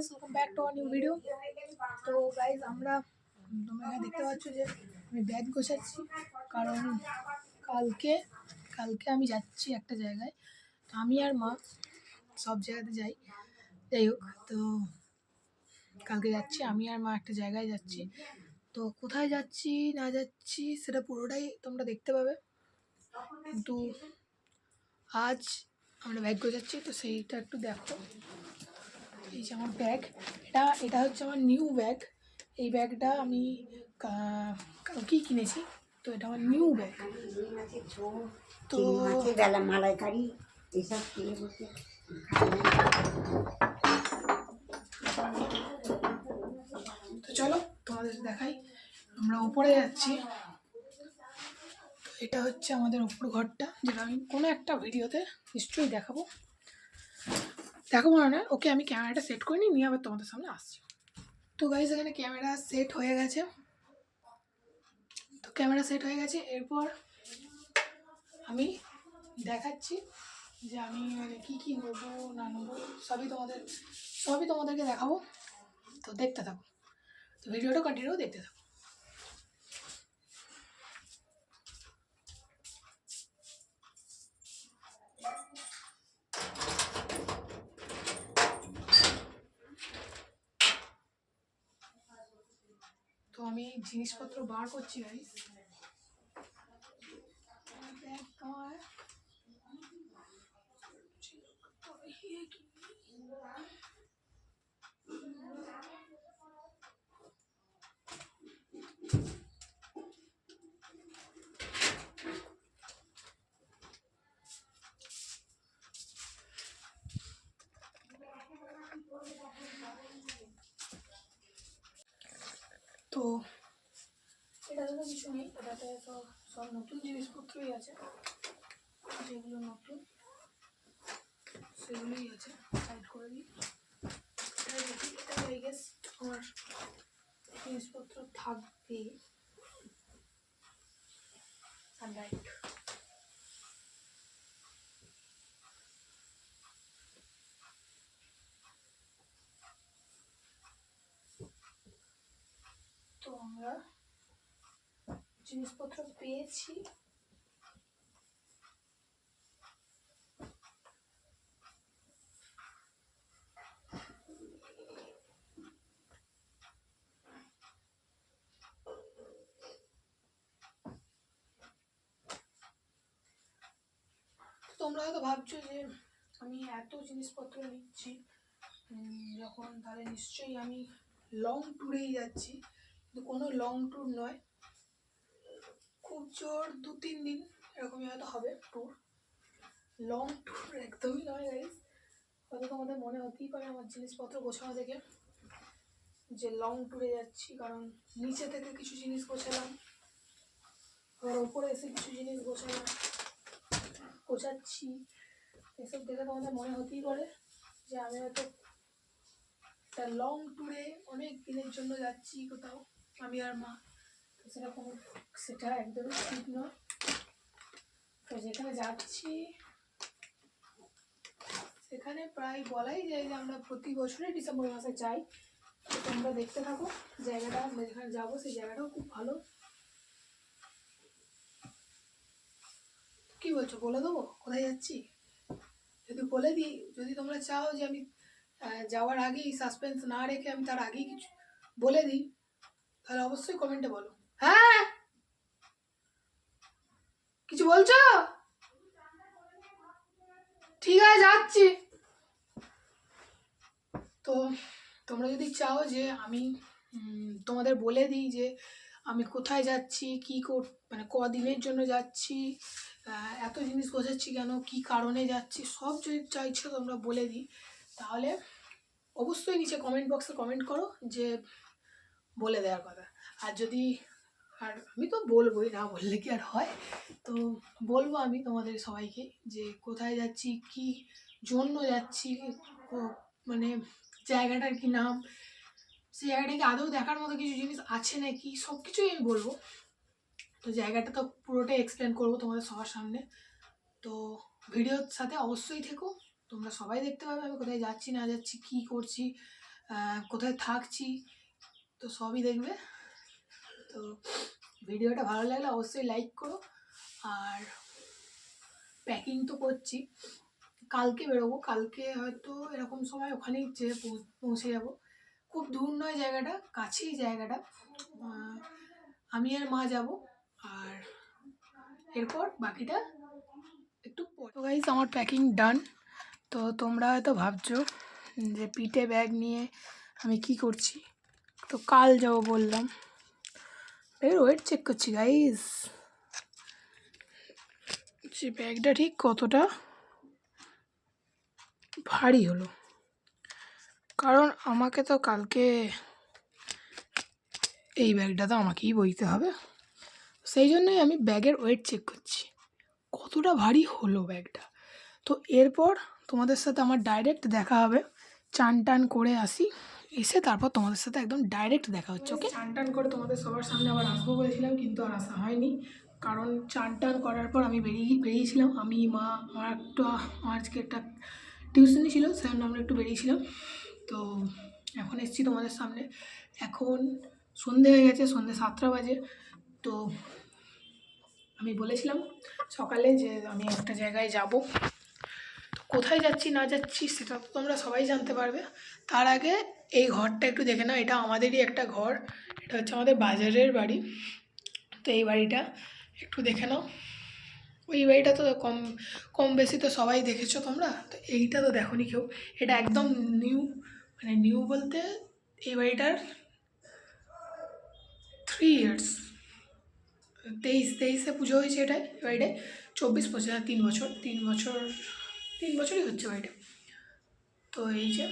Guys welcome back to our new video তো guys আমরা তোমরা দেখতে পাচ্ছ যে আমি ব্যাগ গোছাচ্ছি। কারণ কালকে কালকে আমি যাচ্ছি একটা জায়গায়। তো আমি আর মা সব জায়গাতে যাই। যাই হোক, তো কালকে যাচ্ছি, আমি আর মা একটা জায়গায় যাচ্ছি। তো কোথায় যাচ্ছি, না যাচ্ছি, সেটা পুরোটাই তোমরা দেখতে পাবে। কিন্তু আজ আমরা ব্যাগ গোছাচ্ছি, তো সেইটা একটু দেখো। এই যে আমার ব্যাগ এটা এটা হচ্ছে আমার নিউ ব্যাগ এই ব্যাগটা আমি কি কিনেছি? তো এটা আমার নিউ ব্যাগ তো বেলা মালাইকারি এসব তো চলো, তোমাদের দেখাই। আমরা উপরে যাচ্ছি। এটা হচ্ছে আমাদের উপর ঘরটা, যেটা আমি কোনো একটা ভিডিওতে নিশ্চয়ই দেখাবো। দেখাবো না না ওকে আমি ক্যামেরাটা সেট করে নিই, নিয়ে আবার তোমাদের সামনে আসছি। তো গাইজ এখানে ক্যামেরা সেট হয়ে গেছে। তো ক্যামেরা সেট হয়ে গেছে, এরপর আমি দেখাচ্ছি যে আমি মানে কী কী নেব না নেব সবই তোমাদের, সবই তোমাদেরকে দেখাবো। তো দেখতে থাকো। তো ভিডিওটা কন্টিনিউ দেখতে থাকো। তো আমি জিনিসপত্র বার করছি গাইস তো সব নতুন জিনিসপত্রই আছে। যেগুলো নতুন, সেগুলোই আছে। সাইড করে দিই। এটা দেখি আমার জিনিসপত্র থাকবে। রাইট তো আমরা জিনিসপত্র পেয়েছি। তোমরা হয়তো ভাবছ যে আমি এত জিনিসপত্র নিচ্ছি। যখন তাহলে নিশ্চয়ই আমি লং ট্যুরেই যাচ্ছি। কিন্তু কোনো লং ট্যুর নয়। খুব জোর দু তিন দিন এরকমই হয়তো হবে ট্যুর লং ট্যুর একদমই নয় গাইজ হয়তো তোমাদের মনে হতেই পারে আমার জিনিসপত্র গোছানো থেকে যে লং ট্যুরে যাচ্ছি, কারণ নিচে থেকে কিছু জিনিস গোছালাম, আবার ওপরে এসে কিছু জিনিস গোছালাম, গোছাচ্ছি। এসব দেখে তোমাদের মনে হতেই পারে যে আমি হয়তো একটা লং ট্যুরে অনেক দিনের জন্য যাচ্ছি কোথাও, আমি আর মা। তো সেটা একদমই ঠিক নয়। তো যেখানে যাচ্ছি, সেখানে প্রায় বলাই যায় যে আমরা প্রতি বছরই ডিসেম্বর মাসে যাই। তো তোমরা দেখতে থাকো জায়গাটা, আমরা যেখানে যাব সেই জায়গাটাও খুব ভালো। কি বলছো, বলে দেবো? কোথায় যাচ্ছি? যদি বলে দিই, যদি তোমরা চাও যে আমি যাওয়ার আগেই সাসপেন্স না রেখে আমি তার আগেই কিছু বলে দিই, তাহলে অবশ্যই কমেন্টে বলো। হ্যাঁ। কিছু বলছো? ঠিক আছে, যাচ্ছি। তো তোমরা যদি চাও যে আমি তোমাদের বলে দিই যে আমি কোথায় যাচ্ছি, কি মানে কদিনের জন্য যাচ্ছি এত জিনিস গোছাচ্ছি কেন, কি কারণে যাচ্ছি, সব যদি চাইছো তোমরা বলে দিই। তাহলে অবশ্যই নিচে কমেন্ট বক্সে কমেন্ট করো যে বলে দেওয়ার কথা। আর যদি আর আমি তো বলবোই, না বললে কি আর হয়? তো বলব আমি তোমাদের সবাইকে যে কোথায় যাচ্ছি, কি জন্য যাচ্ছি মানে জায়গাটার কি নাম, সেই জায়গাটাকে আদৌ দেখার মতো কিছু জিনিস আছে নাকি সব কিছুই আমি বলব। তো জায়গাটা তো পুরোটাই এক্সপ্লেন করব তোমাদের সবার সামনে। তো ভিডিওর সাথে অবশ্যই থেকো, তোমরা সবাই দেখতে পাবে আমি কোথায় যাচ্ছি, না যাচ্ছি, কী করছি কোথায় থাকছি, তো সবই দেখবে। তো ভিডিওটা ভালো লাগলে অবশ্যই লাইক করো। আর প্যাকিং তো করছি। কালকে বেরোবো। কালকে হয়তো এরকম সময় ওখানেই যে পৌঁছে যাব। খুব দূর নয় জায়গাটা, কাছেই জায়গাটা। আমি আর মা যাব। আর এরপর বাকিটা একটু গাইজ আমার প্যাকিং ডান তো তোমরা হয়তো ভাবছ যে পিঠে ব্যাগ নিয়ে আমি কি করছি। তো কাল যাব বললাম। এর ওয়েট চেক করছি গাইজ যে ব্যাগটা ঠিক কতটা ভারী হলো। কারণ আমাকে তো কালকে এই ব্যাগটা তো আমাকেই বইতে হবে। সেই জন্যই আমি ব্যাগের ওয়েট চেক করছি। কতটা ভারী হলো ব্যাগটা। তো এরপর তোমাদের সাথে আমার ডাইরেক্ট দেখা হবে। চান টান করে আসি। এসে তারপর তোমাদের সাথে একদম ডাইরেক্ট দেখা হচ্ছে ওকে চান টান করে তোমাদের সবার সামনে আবার আসব বলেছিলাম, কিন্তু আর আসা হয়নি। কারণ চান টান করার পর আমি বেরিয়ে বেরিয়েছিলাম। আমি, মা আমার একটু আমার আজকে একটা টিউশনি ছিল জন্য আমরা একটু বেরিয়েছিলাম। তো এখন এসেছি তোমাদের সামনে। এখন সন্ধে হয়ে গেছে, সন্ধে সাতটা বাজে। তো আমি বলেছিলাম সকালে যে আমি একটা জায়গায় যাব। কোথায় যাচ্ছি, না যাচ্ছি, সেটা তো তোমরা সবাই জানতে পারবে। তার আগে এই ঘরটা একটু দেখে নাও, এটা আমাদেরই একটা ঘর, এটা হচ্ছে আমাদের বাজারের বাড়ি। তো এই বাড়িটা একটু দেখে নাও। ওই বাড়িটা তো কম কম বেশি তো সবাই দেখেছ তোমরা? তো এইটা তো দেখোনি কেউ। এটা একদম নিউ মানে নিউ বলতে এই বাড়িটার থ্রি ইয়ার্স তেইশ, তেইশে পুজো হয়েছে এটাই বাড়িটায়। চব্বিশ পঁচিশ তিন বছর তিন বছর তিন বছরই হচ্ছে বাড়িটা। তো এই যে,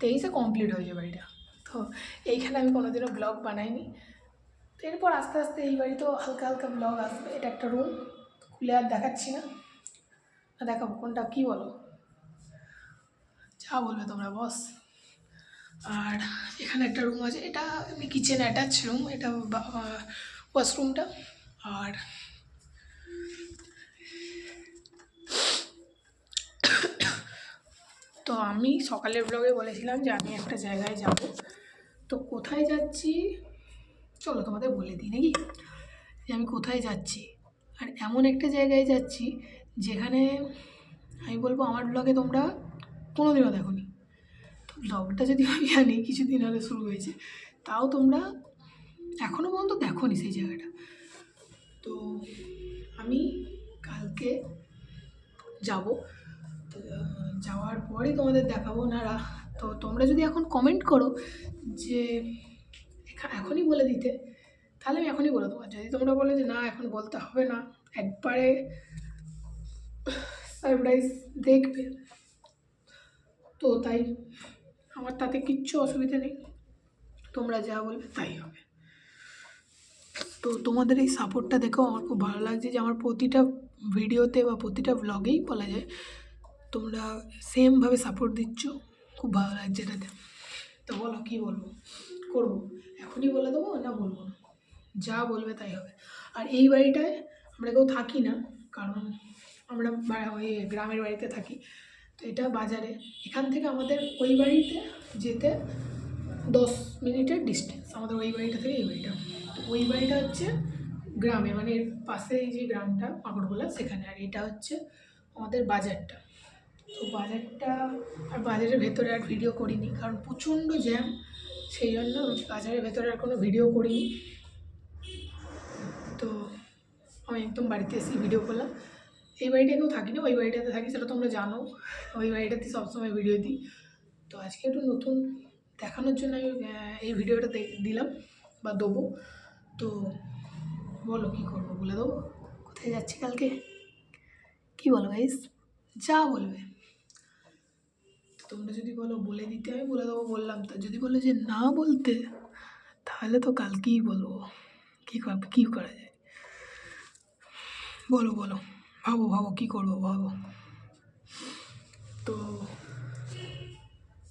তেইশে কমপ্লিট হয়েছে বাড়িটা। তো এইখানে আমি কোনোদিনও ব্লগ বানাইনি। তো এরপর আস্তে আস্তে এই বাড়িতেও হালকা হালকা ব্লগ আসবে। এটা একটা রুম খুলে আর দেখাচ্ছি না। না, দেখাবো। কোনটা কী বলো? যা বলবে তোমরা, বস। আর এখানে একটা রুম আছে। এটা এমনি কিচেন অ্যাটাচ রুম এটা ওয়াশরুমটা আর তো আমি সকালের ব্লগে বলেছিলাম যে আমি একটা জায়গায় যাব। তো কোথায় যাচ্ছি? চলো তোমাদের বলে দিই, নাকি? যে আমি কোথায় যাচ্ছি? আর এমন একটা জায়গায় যাচ্ছি যেখানে আমি বলব আমার ব্লগে তোমরা কোনো কোনোদিনও দেখোনি। তো ব্লগটা যদি আমি জানি, কিছুদিন আগে শুরু হয়েছে, তাও তোমরা এখনও পর্যন্ত দেখোনি সেই জায়গাটা। তো আমি কালকে যাব। যাওয়ার পরেই তোমাদের দেখাবো না, রা- তো তোমরা যদি এখন কমেন্ট করো যে এখনই বলে দিতে, তাহলে আমি এখনই বলে দেবো। যদি তোমরা বলো যে না, এখন বলতে হবে না, একবারে সারপ্রাইজ দেখবে। তো তাই, আমার তাতে কিচ্ছু অসুবিধা নেই। তোমরা যা বলবে তাই হবে। তো তোমাদের এই সাপোর্টটা দেখেও আমার খুব ভালো লাগছে যে আমার প্রতিটা ভিডিওতে বা প্রতিটা ব্লগেই বলা যায় তোমরা সেমভাবে সাপোর্ট দিচ্ছ, খুব ভালো লাগছে এটাতে। তো বলো, কী বলব? করব। এখনই বলে দেবো, না বলব না। যা বলবে তাই হবে। আর এই বাড়িটায় আমরা কেউ থাকি না, কারণ আমরা ওই গ্রামের বাড়িতে থাকি। তো এটা বাজারে। এখান থেকে আমাদের ওই বাড়িতে যেতে দশ মিনিটের ডিস্টেন্স আমাদের ওই বাড়িটা থেকে এই বাড়িটা। তো ওই বাড়িটা হচ্ছে গ্রামে। মানে এর পাশে যে গ্রামটা পাকড়গোলা সেখানে। আর এটা হচ্ছে আমাদের বাজারটা। তো বাজারটা আর বাজারের ভেতরে আর ভিডিও করিনি, কারণ প্রচণ্ড জ্যাম, সেই জন্য বাজারের ভেতরে আর কোনো ভিডিও করিনি। তো আমি একদম বাড়িতে এসে ভিডিও করলাম। এই বাড়িটা কেউ থাকি না ওই বাড়িটাতে থাকি, সেটা তোমরা জানো। ওই বাড়িটাতে সবসময় ভিডিও দিই। তো আজকে একটু নতুন দেখানোর জন্য আমি এই ভিডিওটা দিলাম বা দেবো। তো বলো কী করব বলে দেবো। কোথায় যাচ্ছি কালকে? কী বলো গাইস যা বলবে। তোমরা যদি বলো বলে দিতে, আমি বলে দেবো বললাম। তো যদি বলো যে না বলতে, তাহলে তো কালকেই বলব। কী করবে কী করা যায়? বলো বলো। ভাবো ভাবো, কী করব, ভাবো। তো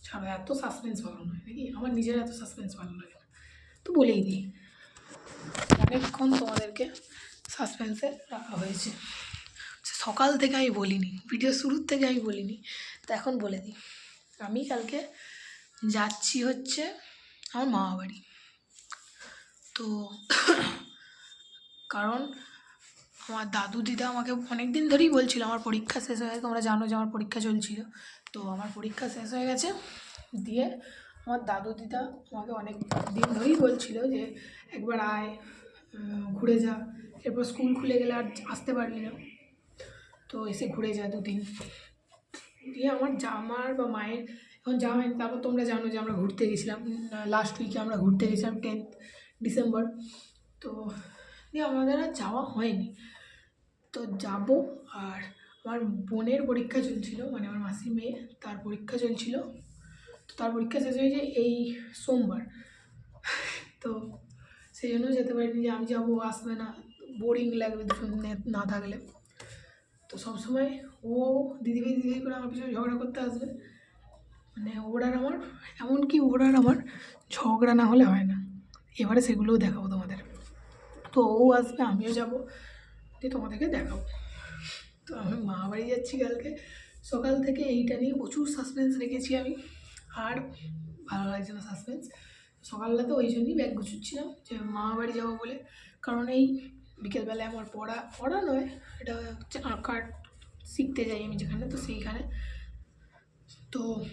ছাড়ো, এত সাসপেন্স ভালো নয়, নাকি? আমার নিজের এত সাসপেন্স ভালো লাগে না। তো বলেই দিই। অনেকক্ষণ তোমাদেরকে সাসপেন্সে রাখা হয়েছে। সকাল থেকে আমি বলিনি ভিডিও শুরুর থেকে আমি বলিনি, তো এখন বলে দিই। আমি কালকে যাচ্ছি হচ্ছে আমার মামা বাড়ি। তো কারণ আমার দাদু দিদা আমাকে অনেক দিন ধরেই বলছিল, আমার পরীক্ষা শেষ হয়ে গেছে, তোমরা জানো যে আমার পরীক্ষা চলছিল। তো আমার পরীক্ষা শেষ হয়ে গেছে দিয়ে আমার দাদু দিদা আমাকে অনেক দিন ধরেই বলছিল যে, একবার আয় ঘুরে যা। এরপর স্কুল খুলে গেলে আর আসতে পারবি না। তো এসে ঘুরে যা দুদিন। দিয়ে আমার জামার বা মায়ের, এখন যাওয়া হয়নি তারপর তোমরা জানো যে আমরা ঘুরতে গেছিলাম লাস্ট উইকে আমরা ঘুরতে গেছিলাম টেন্থ ডিসেম্বর তো দিয়ে আমাদের আর যাওয়া হয়নি। তো যাব আর আমার বোনের পরীক্ষা চলছিল মানে আমার মাসির মেয়ে তার পরীক্ষা চলছিল। তো তার পরীক্ষা শেষ হয়েছে এই সোমবার। তো সেই জন্য যেতে পারিনি যে আমি যাব, আসবে না বোরিং লাগবে না থাকলে। তো সবসময় ও দিদিভাই দিদিভাই করে আমার পিছনে ঝগড়া করতে আসবে। মানে ওর আর আমার, এমনকি ওর আর আমার ঝগড়া না হলে হয় না। এবারে সেগুলোও দেখাবো তোমাদের। তো ও আসবে, আমিও যাব, দিয়ে তোমাদেরকে দেখাবো। তো আমি মা বাড়ি যাচ্ছি কালকে। সকাল থেকে এইটা নিয়ে প্রচুর সাসপেন্স রেখেছি আমি। আর ভালো লাগছে না সাসপেন্স সকালবেলাতে ওই জন্যই ব্যাগ গুছুচ্ছিলাম যে মা বাড়ি যাব বলে। কারণ এই বিকেলবেলায় আমার পড়া পড়া নয়, এটা হচ্ছে আঁকার শিখতে যাই আমি যেখানে, তো সেইখানে। তো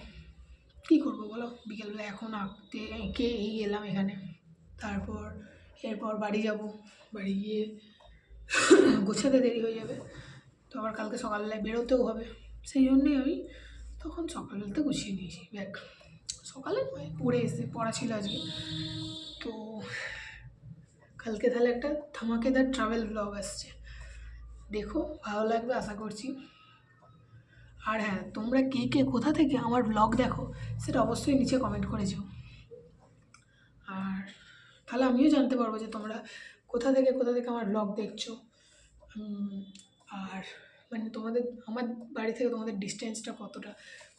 কী করব বলো? বিকেলবেলা এখন আঁকতে, এঁকে এই এলাম এখানে। তারপর, এরপর বাড়ি যাব। বাড়ি গিয়ে গোছাতে দেরি হয়ে যাবে। তো আবার কালকে সকালবেলায় বেরোতেও হবে। সেই জন্যই আমি তখন সকালবেলাতে গুছিয়ে নিয়েছি। ব্যাগ সকালে নয়, পড়ে এসে, পড়া ছিল আজকে। কালকে তাহলে একটা ধামাকেদার ট্রাভেল ব্লগ আসছে। দেখো, ভালো লাগবে আশা করছি। আর হ্যাঁ তোমরা কে কে কোথা থেকে আমার ব্লগ দেখো, সেটা অবশ্যই নিচে কমেন্ট করে যেও। আর তাহলে আমিও জানতে পারব যে তোমরা কোথা থেকে কোথা থেকে আমার ব্লগ দেখছ। আর মানে তোমাদের, আমার বাড়ি থেকে তোমাদের ডিস্টেন্সটা কতটা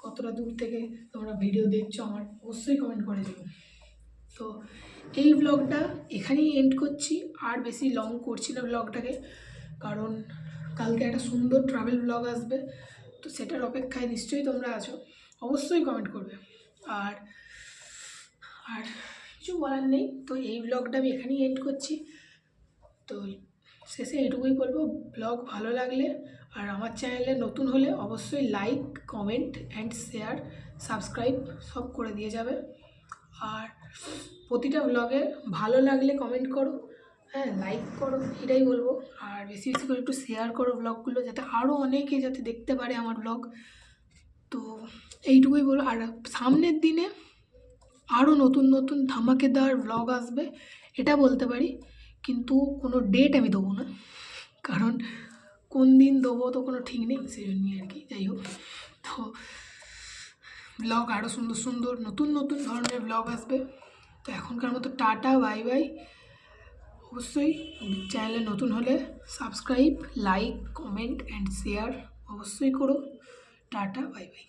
কতটা দূর থেকে তোমরা ভিডিও দেখছ, আমার অবশ্যই কমেন্ট করে যেও। তো এই ব্লগটা এখানেই এন্ড করছি। আর বেশি লং করছি না ব্লগটাকে কারণ কালকে একটা সুন্দর ট্রাভেল ব্লগ আসবে। তো সেটার অপেক্ষায় নিশ্চয়ই তোমরা আছো। অবশ্যই কমেন্ট করবে। আর আর কিছু বলার নেই। তো এই ব্লগটা আমি এখানেই এন্ড করছি। তো শেষে এটুকুই বলব ব্লগ ভালো লাগলে আর আমার চ্যানেলে নতুন হলে অবশ্যই like comment and share subscribe সব করে দিয়ে যাবে। আর প্রতিটা ব্লগে ভালো লাগলে কমেন্ট করো হ্যাঁ লাইক করো, এটাই বলব। আর বেশি বেশি করে একটু শেয়ার করো ব্লগগুলো যাতে আরও অনেকে যাতে দেখতে পারে আমার ব্লগ তো এইটুকুই বলো আর সামনের দিনে আরও নতুন নতুন ধামাকেদার ব্লগ আসবে, এটা বলতে পারি। কিন্তু কোনো ডেট আমি দেবো না। কারণ কোন দিন দেবো তো কোনো ঠিক নেই, সেই জন্যই আর কি। যাই হোক। তো ব্লগ আরও সুন্দর সুন্দর, নতুন নতুন ধরনের ব্লগ আসবে। তো এখনকার মতো টাটা, বাই বাই। অবশ্যই চ্যানেলে নতুন হলে subscribe like comment and share অবশ্যই করো। টাটা, বাই বাই।